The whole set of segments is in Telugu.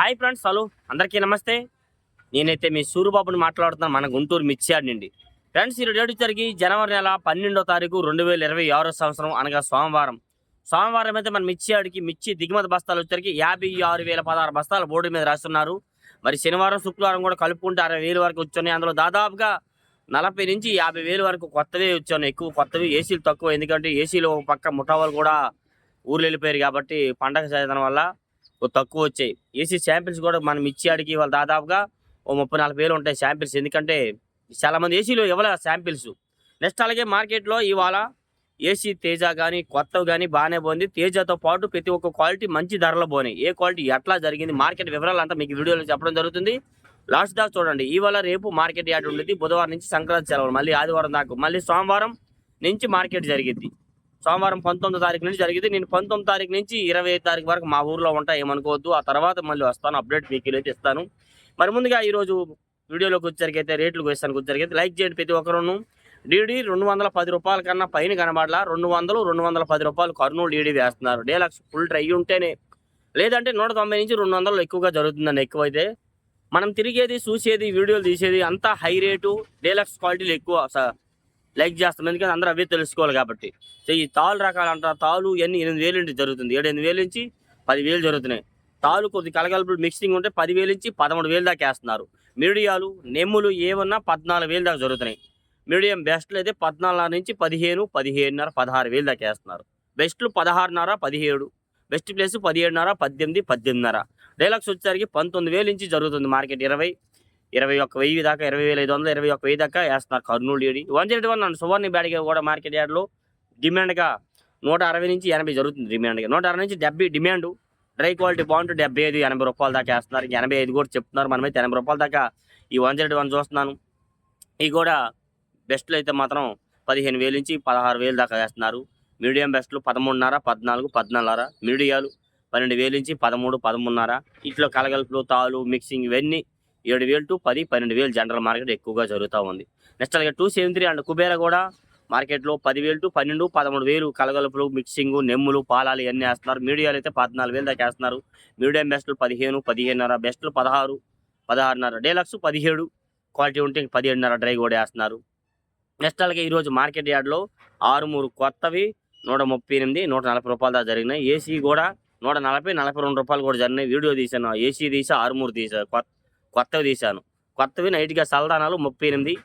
Hi friends hello. అందరికీ నమస్తే. నేనైతే మీ సూరిబాబుని మాట్లాడుతున్నాను మన గుంటూరు మిర్చియాడ్ నుండి. ఫ్రెండ్స్ ఈ డేట్ జరిగి జనవరి నెల పన్నెండో తారీఖు రెండు వేల ఇరవై ఆరో సంవత్సరం అనగా సోమవారం. సోమవారం అయితే మన మిర్చియాడికి మిర్చి దిగుమతి బస్తాలు వచ్చరికి యాభై ఆరు వేల పదహారు బస్తాలు బోర్డు మీద రాస్తున్నారు. మరి శనివారం శుక్రవారం కూడా కలుపుకుంటే అరవై వేలు వరకు వచ్చాయి. అందులో దాదాపుగా నలభై నుంచి యాభై వేలు వరకు కొత్తవే వచ్చాను ఎక్కువ కొత్తవి ఏసీలు తక్కువ. ఎందుకంటే ఏసీలు ఒక పక్క ముఠావాళ్ళు కూడా ఊర్లు వెళ్ళిపోయారు కాబట్టి పండగ చేయడం వల్ల తక్కువ వచ్చాయి. ఏసీ శాంపిల్స్ కూడా మనం ఇచ్చేడికి వాళ్ళు దాదాపుగా ఓ ముప్పై నాలుగు వేలు ఉంటాయి శాంపిల్స్. ఎందుకంటే చాలామంది ఏసీలో ఇవ్వలే శాంపిల్స్. నెక్స్ట్ అలాగే మార్కెట్లో ఇవాళ ఏసీ తేజ కానీ కొత్తవి కానీ బాగానే పోయింది. తేజతో పాటు ప్రతి ఒక్క క్వాలిటీ మంచి ధరలో పోయినాయి. ఏ క్వాలిటీ ఎట్లా జరిగింది మార్కెట్ వివరాలు అంతా మీకు వీడియోలో చెప్పడం జరుగుతుంది. లాస్ట్ దాకా చూడండి. ఇవాళ రేపు మార్కెట్ యాడ్ ఉండేది బుధవారం నుంచి సంక్రాంతి సెలవులు. మళ్ళీ ఆదివారం దాకా మళ్ళీ సోమవారం నుంచి మార్కెట్ జరిగింది. సోమవారం పంతొమ్మిది తారీఖు నుంచి జరిగింది. నేను పంతొమ్మిది తారీఖు నుంచి ఇరవై ఐదు తారీఖు వరకు మా ఊర్లో ఉంటా ఏమనుకోవద్దు. ఆ తర్వాత మళ్ళీ వస్తాను అప్డేట్ మీకు అయితే ఇస్తాను మరి ముందుగా ఈరోజు వీడియోలోకి వచ్చరికైతే రేట్లు వేస్తాను వచ్చరికైతే లైక్ చేయండి ప్రతి ఒక్కరును. డీడీ రెండు వందల పది రూపాయల కన్నా పైన కనబడలా. రెండు వందలు రెండు వందల పది రూపాయలు కర్నూలు డీడీ వేస్తున్నారు. డేలక్స్ ఫుల్ ట్రై ఉంటేనే. లేదంటే నూట తొంభై నుంచి రెండు వందలు ఎక్కువగా జరుగుతుందండి ఎక్కువైతే. మనం తిరిగేది చూసేది వీడియోలు తీసేది అంతా హై రేటు డేలక్స్ క్వాలిటీలు ఎక్కువ. స- లైక్ చేస్తాం. ఎందుకంటే అందరూ అవే తెలుసుకోవాలి కాబట్టి. సో ఈ తాలు రకాలు అంటారు తాలు ఇవన్నీ ఎనిమిది వేలు నుంచి జరుగుతుంది. ఏడు ఎనిమిది వేలు నుంచి పదివేలు జరుగుతున్నాయి. తాలు కొద్ది కలగలుపులు మిక్సింగ్ ఉంటే పదివేలు నుంచి పదమూడు వేలు దాకా వేస్తున్నారు. మీడియాలు నెమ్ములు ఏమన్నా పద్నాలుగు వేలు దాకా జరుగుతున్నాయి. మీడియం బెస్ట్లు అయితే పద్నాలుగు నుంచి పదిహేను పదిహేనున్నర పదహారు వేలు దాకా వేస్తున్నారు. బెస్ట్లు పదహారున్నర పదిహేడు. బెస్ట్ ప్లేస్ పదిహేడున్నర పద్దెనిమిది పద్దెనిమిదిన్నర. డైలాగ్స్ వచ్చేసరికి పంతొమ్మిది వేలు నుంచి జరుగుతుంది మార్కెట్ ఇరవై. ఇరవై ఒక్క వెయ్యి దాకా ఇరవై వేల ఐదు వందలు ఇరవై ఒక్క వెయ్యి దాకా వేస్తున్నారు Kurnool AD. One zero one and Suvarna బ్యాడ్గా కూడా మార్కెట్ యార్డ్లో డిమాండ్గా నూట అరవై నుంచి ఎనభై జరుగుతుంది డిమాండ్గా. నూట అరవై నుంచి డెబ్బై డిమాండ్. డ్రై క్వాలిటీ బాగుంటే డెబ్బై ఐదు ఎనభై రూపాయల దాకా వేస్తున్నారు. ఎనభై ఐదు కూడా చెప్తున్నారు మనమైతే ఎనభై రూపాయల దాకా ఈ వన్ జీరో వన్ చూస్తున్నాను. ఇవి కూడా బెస్ట్లు అయితే మాత్రం పదిహేను వేలు నుంచి పదహారు వేలు దాకా వేస్తున్నారు. మీడియం బెస్ట్లు పదమూడున్నర పద్నాలుగు పద్నాలుగున్నర. మీడియాలు పన్నెండు వేలు నుంచి పదమూడు పదమూడున్నర. ఇట్లో కలగలుపులు తాలు మిక్సింగ్ ఇవన్నీ ఏడు వేలు టు పది పన్నెండు వేలు జనరల్ మార్కెట్ ఎక్కువగా జరుగుతూ ఉంది. నెక్స్ట్ అలాగే two seven three and Kubera కూడా మార్కెట్లో పదివేలు టు పన్నెండు పదమూడు వేలు కలగలుపులు మిక్సింగ్ నెమ్ములు పాలాలు ఇవన్నీ వేస్తున్నారు. మీడియాలు అయితే పద్నాలుగు వేలు దాకా వేస్తున్నారు. మీడియం బెస్ట్లు పదిహేను పదిహేనున్నర బెస్ట్లు పదహారు పదహారున్నర డేలక్స్ పదిహేడు క్వాలిటీ ఉంటే ఇంక పదిహేడున్నర డ్రై కూడా వేస్తున్నారు. నెక్స్ట్ అలాగే ఈరోజు మార్కెట్ యార్డ్లో ఆరు మూడు కొత్తవి నూట ముప్పై ఎనిమిది నూట నలభై రూపాయల దాకా జరిగినాయి. ఏసీ కూడా నూట నలభై నలభై రెండు రూపాయలు కూడా జరిగినాయి. వీడియో తీశాను. ఏసీ తీసా ఆరు మూడు తీసా. కొత్త కొత్తవి తీశాను. కొత్తవి నైట్గా సల్దానాలు ముప్పై ఎనిమిది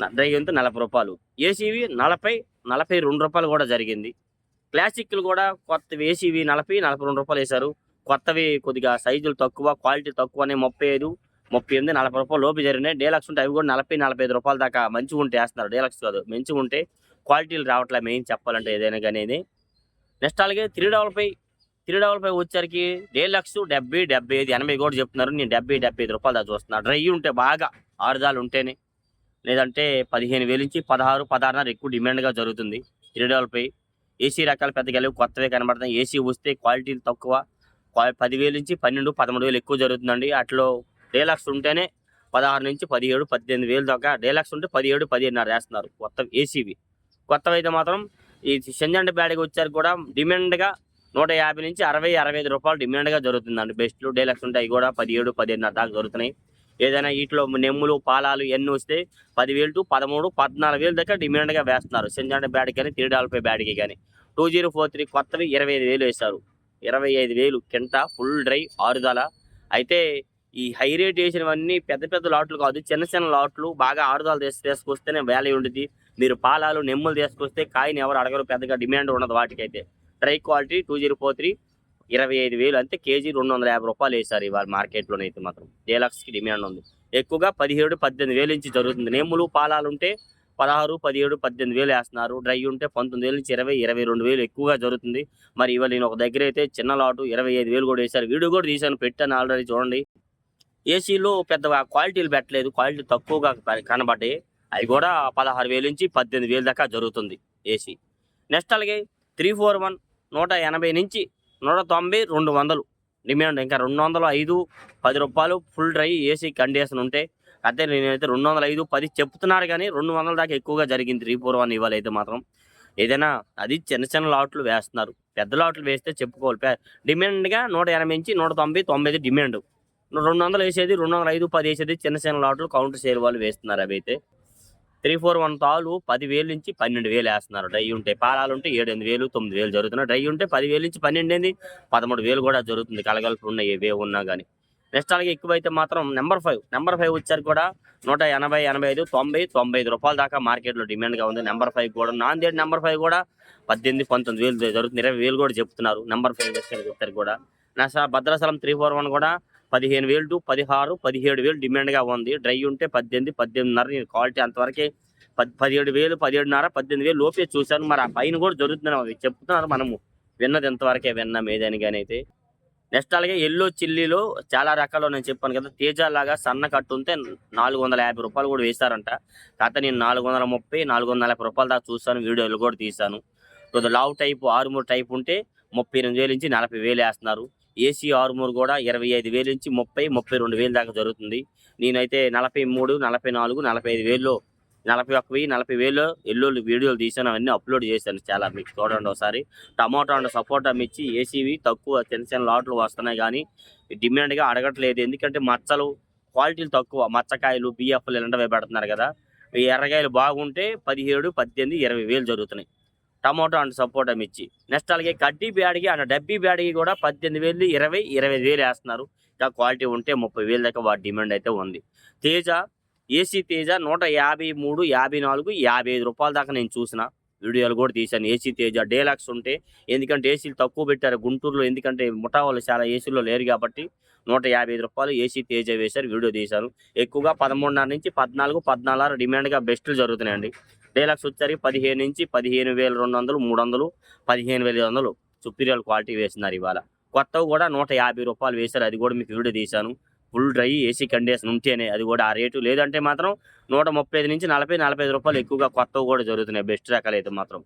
న- నలభై రూపాయలు. ఏసీవి నలభై నలభై రెండు రూపాయలు కూడా జరిగింది. క్లాసిక్లు కూడా కొత్తవి ఏసీవి నలభై నలభై రెండు రూపాయలు వేశారు. కొత్తవి కొద్దిగా సైజులు తక్కువ క్వాలిటీ తక్కువ అనే ముప్పై ఐదు ముప్పై ఎనిమిది నలభై రూపాయలు లోపు జరిగినాయి. డేలక్స్ ఉంటే అవి కూడా నలభై నలభై ఐదు రూపాయల దాకా మంచిగా ఉంటే వేస్తున్నారు. డేలక్స్ కాదు మంచిగా ఉంటే క్వాలిటీలు రావట్లే మెయిన్ చెప్పాలంటే ఏదైనా కానీ నెక్స్ట్ అలాగే three double five three double five వచ్చరికి డేలక్స్ డెబ్బై డెబ్బై ఐదు ఎనభై కూడా చెప్తున్నారు. నేను డెబ్బై డెబ్బై ఐదు రూపాయలు దాకా చూస్తున్నా. డ్రై ఉంటే బాగా ఆరుదాలు ఉంటేనే. లేదంటే పదిహేను వేలు నుంచి పదహారు పదహారున్నర ఎక్కువ డిమాండ్గా జరుగుతుంది త్రీ డబల్ ఫైవ్. ఏసీ రకాలు పెద్దగా లేవు కొత్తవే కనబడతాయి. ఏసీ వస్తే క్వాలిటీలు తక్కువ. క్వా- పదివేలు నుంచి పన్నెండు పదమూడు వేలు ఎక్కువ జరుగుతుందండి. అట్లో డేలక్స్ ఉంటేనే పదహారు నుంచి పదిహేడు పద్దెనిమిది వేలు దాకా. డేలక్స్ ఉంటే పదిహేడు పదిహేనున్నర వేస్తున్నారు కొత్త ఏసీవి. కొత్తవి అయితే మాత్రం ఈ సెంజండ్ బ్యాడ్కి వచ్చారు కూడా డిమాండ్గా నూట యాభై నుంచి అరవై అరవై ఐదు రూపాయలు డిమాండ్గా జరుగుతుందండి. బెస్ట్లు డేలక్స్ ఉంటాయి కూడా పదిహేడు పదిహేనున్నర దాకా దొరుకుతున్నాయి ఏదైనా వీటిలో నెమ్ములు పాలాలు ఎన్ని వస్తే పదివేలు టు పదమూడు పద్నాలుగు వేలు దాకా డిమాండ్గా వేస్తున్నారు. సెంజండ్ బ్యాడ్కి కానీ త్రీ డాల్పై బ్యాడ్కి కానీ. టూ జీరో ఫోర్ త్రీ కొత్తవి ఇరవై ఐదు వేలు వేస్తారు ఇరవై ఐదు వేలు కింట ఫుల్ డ్రై ఆరుదల. అయితే ఈ హై రేట్ వేసినవన్నీ పెద్ద పెద్ద లాట్లు కాదు చిన్న చిన్న లాట్లు బాగా ఆరుదల తీసి తీసుకొస్తేనే వాల్యూ ఉంటుంది మీరు పాలాలు నెమ్ములు తీసుకొస్తే కాయని ఎవరు అడగరు పెద్దగా డిమాండ్ ఉండదు వాటికైతే. Dry quality two zero four three ఇరవై ఐదు వేలు. అంటే కేజీ రెండు వందల యాభై రూపాయలు వేశారు ఇవాళ మార్కెట్లోనైతే మాత్రం. డేలక్స్కి డిమాండ్ ఉంది? ఎక్కువగా పదిహేడు పద్దెనిమిది వేలు నుంచి జరుగుతుంది. నేములు పాలాలు ఉంటే పదహారు పదిహేడు పద్దెనిమిది వేలు వేస్తున్నారు. డ్రై ఉంటే పంతొమ్మిది వేలు నుంచి ఇరవై ఇరవై రెండు వేలు ఎక్కువగా జరుగుతుంది. మరి ఇవాళ నేను ఒక దగ్గర అయితే చిన్న లాటు ఇరవై ఐదు వేలు కూడా వేశారు. వీడియో కూడా తీశాను పెట్టాను ఆల్రెడీ చూడండి. ఏసీలో పెద్ద క్వాలిటీలు పెట్టలేదు. క్వాలిటీ తక్కువగా కనబడ్డాయి. అవి కూడా పదహారు వేలు నుంచి పద్దెనిమిది వేలు దాకా జరుగుతుంది ఏసీ. నెక్స్ట్ అలాగే త్రీ ఫోర్ వన్ నూట ఎనభై నుంచి నూట తొంభై రెండు వందలు. డిమాండ్ ఇంకా రెండు వందలు ఐదు పది రూపాయలు ఫుల్ డ్రై ఏసీ కండిషన్ ఉంటే అదే నేనైతే రెండు వందల ఐదు పది చెప్తున్నాడు కానీ రెండు వందల దాకా ఎక్కువగా జరిగింది. త్రీ వన్ ఇవాళ అయితే మాత్రం. ఏదైనా అది చిన్న చిన్న లాట్లు వేస్తున్నారు. పెద్ద లాట్లు వేస్తే చెప్పుకోవాలి. డిమాండ్గా నూట ఎనభై నుంచి నూట తొంభై తొంభై డిమాండ్. రెండు వందలు వేసేది రెండు వందల ఐదు పది వేసేది చిన్న చిన్న లాట్లు కౌంటర్ సేల్ వాళ్ళు వేస్తున్నారు అవి అయితే. త్రీ ఫోర్ వన్ తాలు పదివేలు నుంచి పన్నెండు వేలు వేస్తున్నారు. డ్రై ఉంటే పాలాలు ఉంటే ఏడు ఎనిమిది వేలు తొమ్మిది వేలు జరుగుతున్నాయి. డ్రై ఉంటే పదివేలు నుంచి పన్నెండు ఎనిమిది పదమూడు వేలు కూడా జరుగుతుంది. కలగలుపు ఉన్నాయి ఏవే ఉన్నా కానీ నెక్స్ట్ అలాగే ఎక్కువైతే మాత్రం నెంబర్ ఫైవ్. నెంబర్ ఫైవ్ వచ్చారు కూడా నూట ఎనభై ఎనభై ఐదు తొంభై తొంభై ఐదు రూపాయల దాకా మార్కెట్లో డిమాండ్గా ఉంది. నెంబర్ ఫైవ్ కూడా నాందేడ్ నెంబర్ ఫైవ్ కూడా పద్దెనిమిది పంతొమ్మిది వేలు జరుగుతుంది. ఇరవై వేలు కూడా చెప్తున్నారు. నెంబర్ ఫైవ్ వచ్చారు కూడా. Next Bhadrachalam three four one కూడా పదిహేను వేలు టు పదిహారు పదిహేడు వేలు డిమాండ్గా ఉంది. డ్రై ఉంటే పద్దెనిమిది పద్దెనిమిదిన్నర నేను క్వాలిటీ అంతవరకే. పద్ పదిహేడు వేలు పదిహేడున్నర పద్దెనిమిది వేలు లోపే చూశాను. మరి ఆ పైన కూడా జరుగుతున్నాం అవి చెప్తున్నారు మనము. విన్నది ఎంతవరకే విన్నాం ఏదని కానీ అయితే. నెక్స్ట్ అలాగే ఎల్లో చిల్లీలో చాలా రకాలు నేను చెప్పాను కదా. తేజాలాగా సన్న కట్టు ఉంటే నాలుగు వందల యాభై రూపాయలు కూడా వేస్తారంట కాకపోతే నేను నాలుగు వందల ముప్పై నాలుగు వందల నలభై రూపాయల దాకా చూస్తాను వీడియోలు కూడా తీశాను. లావు లావ్ ఆరుమూరు టైప్ ఉంటే ముప్పై ఎనిమిది వేలు నుంచి నలభై వేలు వేస్తున్నారు. ఏసీ ఆర్మూర్ కూడా ఇరవై ఐదు వేలు నుంచి ముప్పై ముప్పై రెండు వేలు దాకా జరుగుతుంది. నేనైతే నలభై మూడు నలభై నాలుగు నలభై ఐదు వేల్లో నలభై ఒక్క వెయ్యి నలభై వేలు ఎల్లోళ్ళు వీడియోలు తీసాను అవన్నీ అప్లోడ్ చేశాను చాలా మీకు చూడండి ఒకసారి. టమాటో అండ్ సపోటా మిర్చి ఏసీవి తక్కువ చిన్న చిన్న లాట్లు వస్తున్నాయి కానీ డిమాండ్గా అడగట్లేదు. ఎందుకంటే మచ్చలు క్వాలిటీలు తక్కువ. మచ్చకాయలు బిఎఫ్లు ఇలాంటివి పెడుతున్నారు కదా. ఈ ఎర్రకాయలు బాగుంటే పదిహేడు పద్దెనిమిది ఇరవై వేలు జరుగుతున్నాయి. టమాటో అండ్ సపోటా మిర్చి. నెక్స్ట్ అలాగే కడ్డీ బ్యాడ్కి అండ్ డబ్బీ బ్యాడ్కి కూడా పద్దెనిమిది వేలు ఇరవై ఇరవై వేలు వేస్తున్నారు. ఇంకా క్వాలిటీ ఉంటే ముప్పై వేల దాకా వాటి డిమాండ్ అయితే ఉంది. తేజ ఏసీ తేజ నూట యాభై మూడు యాభై నాలుగు యాభై ఐదు రూపాయల దాకా నేను చూసిన వీడియోలు కూడా తీశాను. ఏసీ తేజ డేలాక్స్ ఉంటే ఎందుకంటే ఏసీలు తక్కువ పెట్టారు గుంటూరులో ఎందుకంటే ముఠా వాళ్ళు చాలా ఏసీలో లేరు కాబట్టి నూట యాభై ఐదు రూపాయలు ఏసీ తేజ వేశారు వీడియో తీశాను ఎక్కువగా పదమూడున్నర నుంచి పద్నాలుగు పద్నాలుగు డిమాండ్గా బెస్ట్లు జరుగుతున్నాయండి. డేలాక్స్ వచ్చేసరికి పదిహేను నుంచి పదిహేను వేల రెండు వందలు మూడు వందలు పదిహేను వేల ఐదు వందలు సుపీరియర్ క్వాలిటీ వేసినారు ఇవాళ. కొత్తవి కూడా నూట యాభై రూపాయలు వేశారు. అది కూడా మీకు వీడియో తీశాను. ఫుల్ డ్రై ఏసీ కండిషన్ ఉంటేనే అది కూడా ఆ రేటు. లేదంటే మాత్రం నూట ముప్పై ఐదు నుంచి నలభై నలభై ఐదు రూపాయలు ఎక్కువగా కొత్తవి కూడా జరుగుతున్నాయి. బెస్ట్ రకాలు అయితే మాత్రం.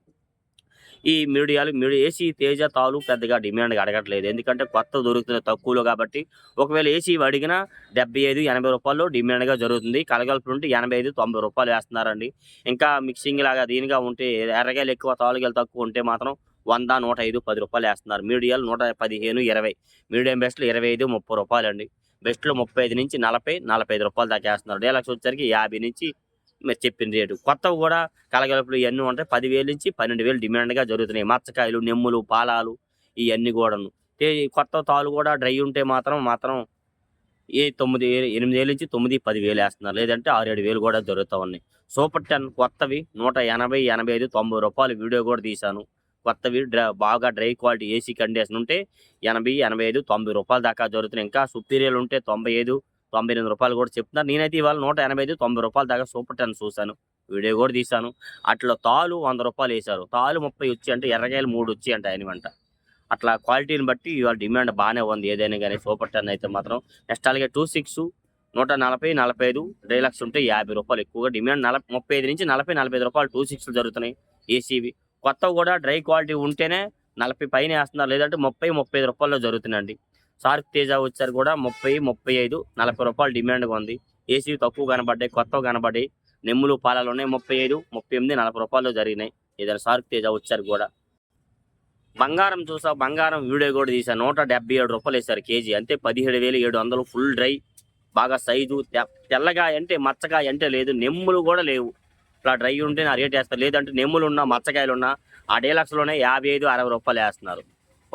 ఈ మీడియాలు మీడియా ఏసీ తేజ తాలు పెద్దగా డిమాండ్ అడగట్లేదు. ఎందుకంటే కొత్త దొరుకుతుంది తక్కువలో కాబట్టి. ఒకవేళ ఏసీ అడిగినా డెబ్బై ఐదు ఎనభై రూపాయలు డిమాండ్గా జరుగుతుంది. కలగలుపు ఉంటే ఎనభై ఐదు తొంభై రూపాయలు వేస్తున్నారండి. ఇంకా మిక్సింగ్ లాగా దీనిగా ఉంటే ఎర్రగాయలు ఎక్కువ తాలుగాయలు తక్కువ ఉంటే మాత్రం వంద నూట ఐదు పది రూపాయలు వేస్తున్నారు. మీడియాలు నూట పదిహేను ఇరవై. మీడియం బెస్ట్లు ఇరవై ఐదు ముప్పై రూపాయలు అండి బెస్ట్లో ముప్పై ఐదు నుంచి నలభై నలభై ఐదు రూపాయలు దాకా వేస్తున్నారు. డీలక్స్ వచ్చేసరికి యాభై నుంచి మీరు చెప్పిన రేటు. కొత్తవి కూడా కలగలుపులు ఇవన్నీ ఉంటాయి. పదివేలు నుంచి పన్నెండు వేలు డిమాండ్గా జరుగుతున్నాయి. మచ్చకాయలు నెమ్ములు పాలాలు ఇవన్నీ కూడాను. కొత్త తాలు కూడా డ్రై ఉంటే మాత్రం మాత్రం ఏ తొమ్మిది ఎనిమిది వేలు నుంచి తొమ్మిది పది వేలు వేస్తున్నారు. లేదంటే ఆరు ఏడు వేలు కూడా దొరుకుతూ ఉన్నాయి. సూపర్ టెన్ కొత్తవి నూట ఎనభై ఎనభై ఐదు తొంభై రూపాయలు వీడియో కూడా తీశాను. కొత్తవి డ్రై బాగా డ్రై క్వాలిటీ ఏసీ కండిషన్ ఉంటే ఎనభై ఎనభై ఐదు తొంభై రూపాయల దాకా జరుగుతున్నాయి. ఇంకా సుపీరియర్ ఉంటే తొంభై ఐదు తొంభై ఎనిమిది రూపాయలు కూడా చెప్తున్నారు. నేనైతే ఇవాళ నూట ఎనభై ఐదు తొంభై రూపాయల దాకా సూపర్ టెన్ చూశాను. వీడియో కూడా తీశాను. అట్లా తాలు వంద రూపాయలు వేశారు. తాలు ముప్పై వచ్చి అంటే ఎర్రకాయలు మూడు వచ్చి అంటే ఆయన వెంట. అట్లా క్వాలిటీని బట్టి ఇవాళ డిమాండ్ బాగానే ఉంది. ఏదైనా కానీ సూపర్ టెన్ అయితే మాత్రం నెక్స్ట్ అలాగే టూ సిక్స్ నూట నలభై నలభై ఐదు డైలాక్స్ ఉంటే యాభై రూపాయలు ఎక్కువగా డిమాండ్. నలభై ముప్పై ఐదు నుంచి నలభై నలభై ఐదు రూపాయలు టూ సిక్స్లు జరుగుతున్నాయి ఏసీవి. కొత్తవి కూడా డ్రై క్వాలిటీ ఉంటేనే నలభై పైన వేస్తున్నారు. లేదంటే ముప్పై ముప్పై ఐదు రూపాయల్లో జరుగుతుందండి సార్క్ తేజ వచ్చారు కూడా ముప్పై ముప్పై ఐదు నలభై రూపాయలు డిమాండ్గా ఉంది. ఏసీ తక్కువ కనబడ్డాయి కొత్తవి కనబడ్డాయి. నెమ్ములు పాలాలు ఉన్నాయి ముప్పై ఐదు ముప్పై ఎనిమిది నలభై రూపాయలు జరిగినాయి. ఏదైనా సార్క్ తేజ వచ్చారు కూడా. బంగారం చూసా బంగారం వీడియో కూడా తీసా. నూట డెబ్బై ఏడు రూపాయలు వేశారు కేజీ. అంతే పదిహేడు వేలు ఏడు వందలు ఫుల్ డ్రై. బాగా సైజు తె- అంటే మచ్చకాయ అంటే లేదు. నెమ్ములు కూడా లేవు. ఇట్లా డ్రై ఉంటే నా రేట్ వేస్తారు. లేదంటే నెమ్ములు ఉన్నా మచ్చకాయలు ఉన్నా ఆ డీలక్స్లోనే యాభై ఐదు అరవై రూపాయలు వేస్తున్నారు.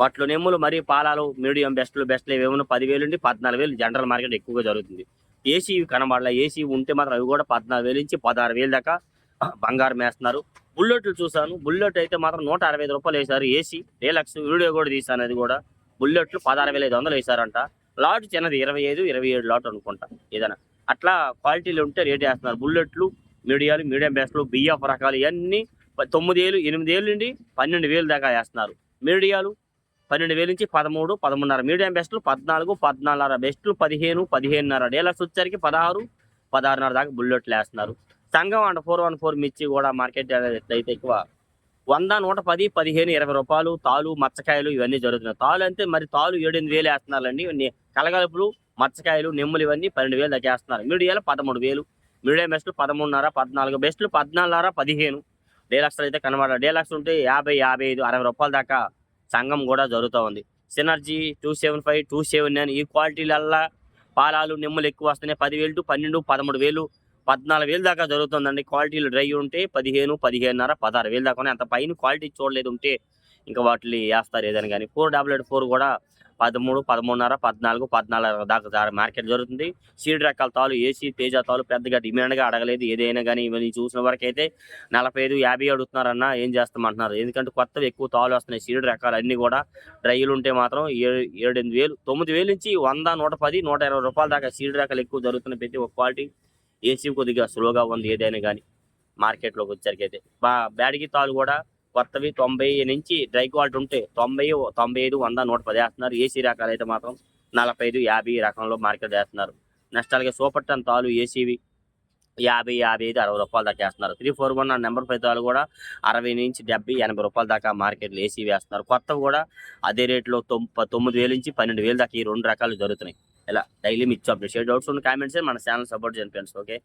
వాటిలో నెమ్ములు మరి పాలాలు మీడియం బెస్ట్లు బెస్ట్లు ఏమైనా పదివేలు నుండి పద్నాలుగు వేలు జనరల్ మార్కెట్ ఎక్కువగా జరుగుతుంది. ఏసీ కనబడలే ఏసీ ఉంటే మాత్రం అవి కూడా పద్నాలుగు వేలు నుంచి పదహారు వేలు దాకా బంగారం వేస్తున్నారు. బుల్లెట్లు చూశాను బుల్లెట్ అయితే మాత్రం నూట అరవై ఐదు రూపాయలు వేశారు. ఏసీ డీలక్స్ వీడియో కూడా తీసాను అది కూడా. బుల్లెట్లు పదహారు వేల ఐదు వందలు వేశారంట. లాట్ చిన్నది ఇరవై ఐదు ఇరవై ఏడు లాట్ అనుకుంటా ఏదైనా. అట్లా క్వాలిటీలు ఉంటే రేట్ వేస్తున్నారు. బుల్లెట్లు మీడియాలు మీడియం బెస్ట్లు బియ్యపు రకాలు ఇవన్నీ ప- తొమ్మిది వేలు ఎనిమిది వేలు నుండి పన్నెండు వేలు దాకా వేస్తున్నారు. మీడియాలు పన్నెండు వేలు నుంచి పదమూడు పదమూడున్నర మీడియం బెస్ట్లు పద్నాలుగు పద్నాలుగున్నర బెస్ట్లు పదిహేను పదిహేనున్నర డీలక్స్ వచ్చరికి పదహారు పదహారున్నర దాకా బుల్లెట్లు వేస్తున్నారు. సంఘం అండ్ ఫోర్ వన్ ఫోర్ మిర్చి కూడా మార్కెట్ ఎట్లయితే ఎక్కువ వంద నూట పది పదిహేను ఇరవై రూపాయలు తాలు మచ్చకాయలు ఇవన్నీ జరుగుతున్నాయి. తాలు అంటే మరి తాలు ఏడెనిమిది వేలు వేస్తున్నారండి. ఇవన్నీ కలగలుపులు మచ్చకాయలు నెమ్ములు ఇవన్నీ పన్నెండు వేలు దాకా వేస్తున్నారు. మీడియాలు పదమూడు వేలు మీడియం బెస్ట్లు పదమూడున్నర పద్నాలుగు బెస్ట్లు పద్నాలుగున్నర పదిహేను డీలక్స్ అయితే కనబడాలి డీలక్స్ ఉంటే యాభై యాభై ఐదు అరవై రూపాయల దాకా సంఘం కూడా జరుగుతూ ఉంది. Synergy two seven five two seven nine ఈ క్వాలిటీలల్లా పాలాలు నిమ్మలు ఎక్కువ వస్తున్నాయి. పదివేలు టు పన్నెండు పదమూడు వేలు పద్నాలుగు వేలు దాకా జరుగుతుందండి. క్వాలిటీలు డ్రై ఉంటే పదిహేను పదిహేనున్నర పదహారు వేలు దాకా అంత పైన క్వాలిటీ చూడలేదు ఉంటే ఇంకా వాటిని వేస్తారు ఏదైనా కానీ. ఫోర్ డబల్ ఎయిట్ ఫోర్ కూడా పదమూడు పదమూడున్నర పద్నాలుగు పద్నాలుగు దాకా మార్కెట్ జరుగుతుంది. సీడ్ రకాల తాలు ఏసీ తేజ తాలు పెద్దగా డిమాండ్గా అడగలేదు. ఏదైనా కానీ ఇవన్నీ చూసిన వరకు అయితే నలభై ఐదు యాభై అడుగుతున్నారన్న ఏం చేస్తామంటున్నారు. ఎందుకంటే కొత్తవి ఎక్కువ తాలు వస్తున్నాయి. సీడ్ రకాలు అన్నీ కూడా డ్రైలు ఉంటే మాత్రం ఏడు ఏడు ఎనిమిది వేలు తొమ్మిది వేలు నుంచి వంద నూట పది నూట ఇరవై రూపాయల దాకా సీడ్ రకాలు ఎక్కువ జరుగుతున్నాయి ప్రతి ఒక్క క్వాలిటీ ఏసీ కొద్దిగా స్లోగా ఉంది. ఏదైనా కానీ మార్కెట్లోకి వచ్చేసరికి అయితే బా బ్యాడిగి తాలు కూడా కొత్తవి తొంభై నుంచి డ్రై క్వాలిటీ ఉంటే తొంభై తొంభై ఐదు వంద నూట పది వేస్తున్నారు. ఏసీ రకాలు అయితే మాత్రం నలభై ఐదు యాభై రకంలో మార్కెట్ వేస్తున్నారు. నెక్స్ట్ అలాగే సూపర్ టెన్ తాలు ఏసీవి యాభై యాభై ఐదు అరవై రూపాయల దాకా వేస్తున్నారు. Three four one number five తాలు కూడా అరవై నుంచి డెబ్బై ఎనభై రూపాయల దాకా మార్కెట్లో ఏసీవి వేస్తున్నారు. కొత్తవి కూడా అదే రేట్లో తొమ్మిది వేలు నుంచి పన్నెండు వేలు దాకా ఈ రెండు రకాలు జరుగుతున్నాయి. ఇలా డైలీ మిచ్చు అప్డేట్. డౌట్స్ ఉన్న కామెంట్స్ మన ఛానల్ సపోర్ట్ చేయండి ఫ్రెండ్స్. ఓకే?